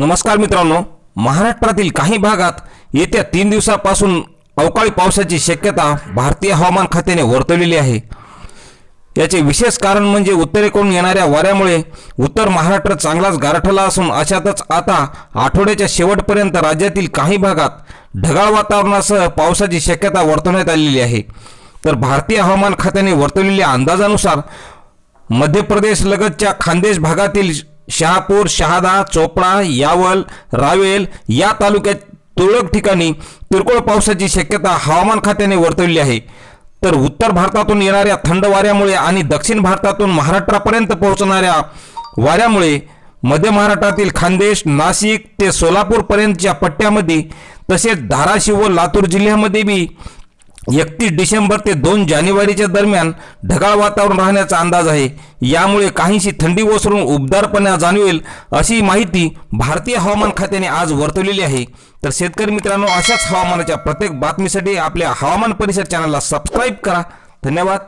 नमस्कार मित्रांनो. महाराष्ट्रातील काही भागात येत्या तीन दिवसापासून अवकाळी पावसाची शक्यता भारतीय हवामान खात्याने वर्तवलेली आहे. याचे विशेष कारण म्हणजे उत्तरेकडून येणाऱ्या वाऱ्यामुळे उत्तर महाराष्ट्र चांगलाच गारठला असून अशातच आता आठवड्याच्या शेवटपर्यंत राज्यातील काही भागात ढगाळ वातावरणासह पावसाची शक्यता वर्तवण्यात आलेली आहे. तर भारतीय हवामान खात्याने वर्तवलेल्या अंदाजानुसार मध्य प्रदेश लगतच्या खानदेश भागातील शहापूर शहादा चोपडा यावल रावेल या तालुक्यात तुरळक ठिकाणी किरकोळ पावसाची शक्यता हवामान खात्याने वर्तवली आहे. तर उत्तर भारतातून येणाऱ्या थंड वाऱ्यामुळे आणि दक्षिण भारतातून महाराष्ट्रापर्यंत पोहोचणाऱ्या वाऱ्यामुळे मध्य महाराष्ट्रातील खानदेश नाशिक ते सोलापूरपर्यंतच्या पट्ट्यामध्ये तसेच धाराशिव व लातूर जिल्ह्यामध्ये बी एकतीस डिसेंबर ते दोन जानेवारीच्या दरम्यान ढगाळ वातावरण राहण्याचा अंदाज आहे. यामुळे काहीशी थंडी ओसरून उबदारपणा जाणवेल अशी माहिती भारतीय हवामान खात्याने आज वर्तवलेली आहे. तर शेतकरी मित्रांनो अशाच हवामानाच्या प्रत्येक बातमीसाठी आपल्या हवामान परिसर चॅनलला सबस्क्राईब करा. धन्यवाद.